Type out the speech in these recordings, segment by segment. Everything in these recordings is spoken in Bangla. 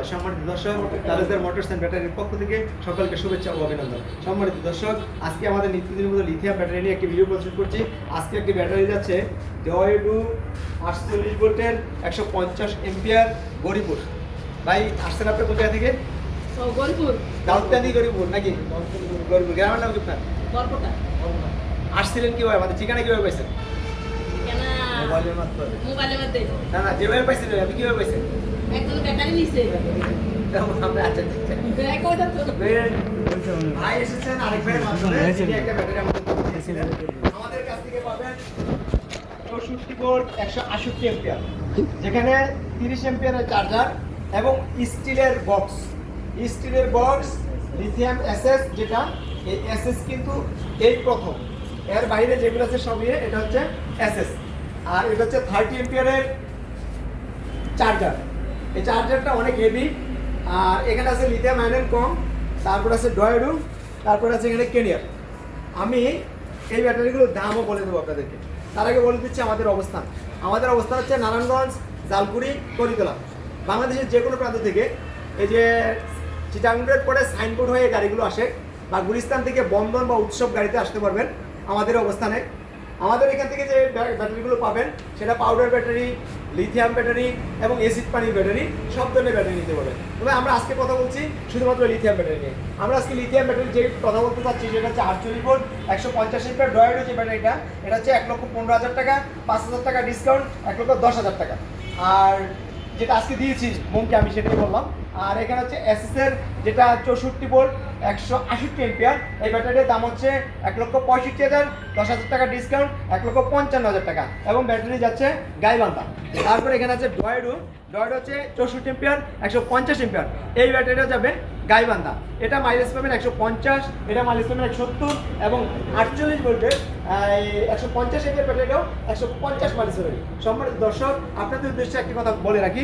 করিতলা সম্মানিত দর্শক তালেদার মোটরস অ্যান্ড ব্যাটারির পক্ষ থেকে সকলকে শুভেচ্ছা ও অভিনন্দন। সম্মানিত দর্শক আজকে আমাদের নিত্যদিনের মতো লিথিয়াম ব্যাটারি নিয়ে একটি ভিডিও প্রস্তুত করছি। আজকে একটি ব্যাটারি যাচ্ছে জয়ডু আটচল্লিশ ভোল্টের একশো পঞ্চাশ এমপিয়ার গরিপুর। ভাই আসছেন আপনি কোথায় থেকে? গরিপুর। নাকি? গরিপুর গ্রামের নাম কি আপনার? আসছিলেন কীভাবে? আমাদের ঠিকানা কীভাবে পাইছেন? মোবাইলের না না যেভাবে পাইছেন আপনি কীভাবে পাইছেন? ভাই এসেছেন আরেক ভাইয়ের মাধ্যমে। তিনি একটা ব্যাটারি আমাদের আমাদের কাছ থেকে পাবেন চৌষট্টি ভোল্ট একশো আষট্টি এম্পিয়ার যেখানে তিরিশ এম্পিয়ারের চার্জার এবং স্টিলের বক্স। স্টিলের বক্স লিথিয়াম এসএস যেটা এই এসএস কিন্তু এই প্রথম। এর বাইরে যেগুলো আছে সবই এটা হচ্ছে এসএস আর এটা হচ্ছে থার্টি এম্পিয়ারের চার্জার। এই চার্জারটা অনেক হেভি আর এখানে আছে লিথিয়াম আয়রন কম, তারপর আছে ডয়েডু তারপর আছে এখানে কেনিয়ার আমি এই ব্যাটারিগুলোর দামও বলে দেবো আপনাদেরকে। তার আগে বলে দিচ্ছি আমাদের অবস্থান। আমাদের অবস্থান হচ্ছে নারায়ণগঞ্জ, জালকুড়ি, করিতলা। বাংলাদেশের যে কোনো প্রান্ত থেকে এই যে চিটাঙ্গের পরে সাইনবোর্ড হয়ে গাড়িগুলো আসে বা গুলিস্তান থেকে বন্ধন বা উৎসব গাড়িতে আসতে পারবেন আমাদের অবস্থানে। আমাদের এখান থেকে যে ব্যাট- ব্যাটারিগুলো পাবেন, সেটা পাউডার ব্যাটারি লিথিয়াম ব্যাটারি এবং এসিড পানির ব্যাটারি, সব ধরনের ব্যাটারি নিতে পারবেন। তবে আমরা আজকে কথা বলছি শুধুমাত্র লিথিয়াম ব্যাটারি নিয়ে। আমরা আজকে লিথিয়াম ব্যাটারি যে কথা বলতে চাচ্ছি, সেটা হচ্ছে আটচল্লিশ ভোল্ট একশো পঞ্চাশ লিটার ডয়ের যে ব্যাটারিটা, এটা হচ্ছে এক লক্ষ পনেরো হাজার টাকা, পাঁচ হাজার টাকা ডিসকাউন্ট এক লক্ষ দশ হাজার টাকা। আর যেটা আজকে দিয়েছি বোনকে আমি সেটাই বললাম। আর এখানে হচ্ছে এসএস এর যেটা চৌষট্টি ভোল্ট, একশো আষট্টি এম্পিয়ার এই ব্যাটারির দাম হচ্ছে এক লক্ষ পঁয়ষট্টি হাজার, দশ হাজার টাকা ডিসকাউন্ট এক লক্ষ পঞ্চান্ন হাজার টাকা। এবং ব্যাটারি যাচ্ছে গাইবান্ধা। তারপরে এখানে আছে ডয়েডু ডয়েড হচ্ছে চৌষট্টি এম্পিয়ার একশো পঞ্চাশ এম্পিয়ার এই ব্যাটারিটা যাবে গাইবান্ধা। এটা মাইলেজ পাবেন একশো পঞ্চাশ, এটা মাইলেজ পাবেন একশো সত্তর এবং আটচল্লিশ ভোল্টের একশো পঞ্চাশ এম্পিয়ার ব্যাটারিটাও একশো পঞ্চাশ মাইলেজ পাবেন। সম্মানিত দর্শক, আপনাদের উদ্দেশ্যে একটি কথা বলে রাখি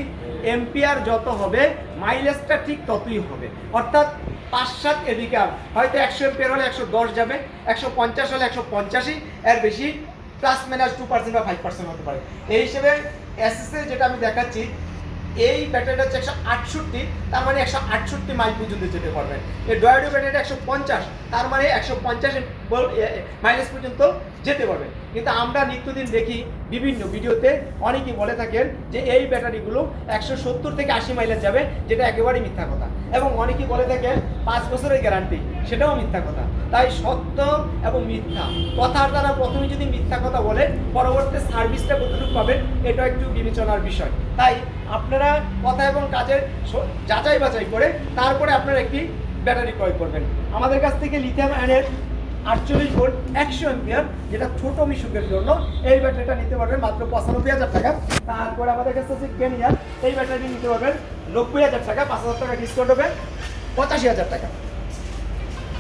এম্পিয়ার যত হবে মাইলেজটা ঠিক ততই হবে। অর্থাৎ পাঁচ সাত এদিকে হয়তো একশো এম্পিয়ার হলে একশো দশ যাবে, একশো পঞ্চাশ হলে একশো পঞ্চাশই, এর বেশি প্লাস মাইনাস টু পার্সেন্ট বা ফাইভ পার্সেন্ট হতে পারে। এই হিসেবে এসএসএ যেটা আমি দেখাচ্ছি এই ব্যাটারিটা হচ্ছে একশো আটষট্টি, তার মানে একশো আটষট্টি মাইল পর্যন্ত যেতে পারবেন এই ডয়েডো ব্যাটারিটা একশো পঞ্চাশ, তার মানে একশো পঞ্চাশ মাইলেজ পর্যন্ত যেতে পারবে। কিন্তু আমরা নিত্যদিন দেখি বিভিন্ন ভিডিওতে অনেকেই বলে থাকেন যে এই ব্যাটারিগুলো একশো সত্তর থেকে আশি মাইলেজ যাবে, যেটা একেবারেই মিথ্যা কথা। এবং অনেকেই বলে থাকেন পাঁচ বছরের গ্যারান্টি সেটাও মিথ্যা কথা। তাই সত্য এবং মিথ্যা। কথার দ্বারা প্রথমে যদি মিথ্যা কথা বলে পরবর্তী সার্ভিসটা কতটুকু পাবেন, এটা একটু বিবেচনার বিষয়। তাই আপনারা কথা এবং কাজের যাচাই বাছাই করে তারপরে আপনারা একটি ব্যাটারি ক্রয় করবেন। আমাদের কাছ থেকে লিথিয়াম আয়নের আটচল্লিশ ভোল্ট একশো এম্পিয়ার যেটা ছোট মিশুকের জন্য, এই ব্যাটারিটা নিতে পারবেন মাত্র পঁচানব্বই হাজার টাকা। তারপরে আমাদের কাছে আছে কেনিয়ার এই ব্যাটারিটি নিতে পারবেন নব্বই হাজার টাকা, পাঁচ হাজার টাকা ডিসকাউন্ট হবে, পঁচাশি হাজার টাকা।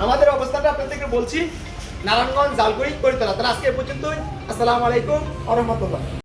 আমাদের অবস্থাটা আপনাদেরকে বলছি, নারায়ণগঞ্জ জালগুড়ি করিতলা। তাহলে আজকে পর্যন্তই। আসসালামু আলাইকুম আ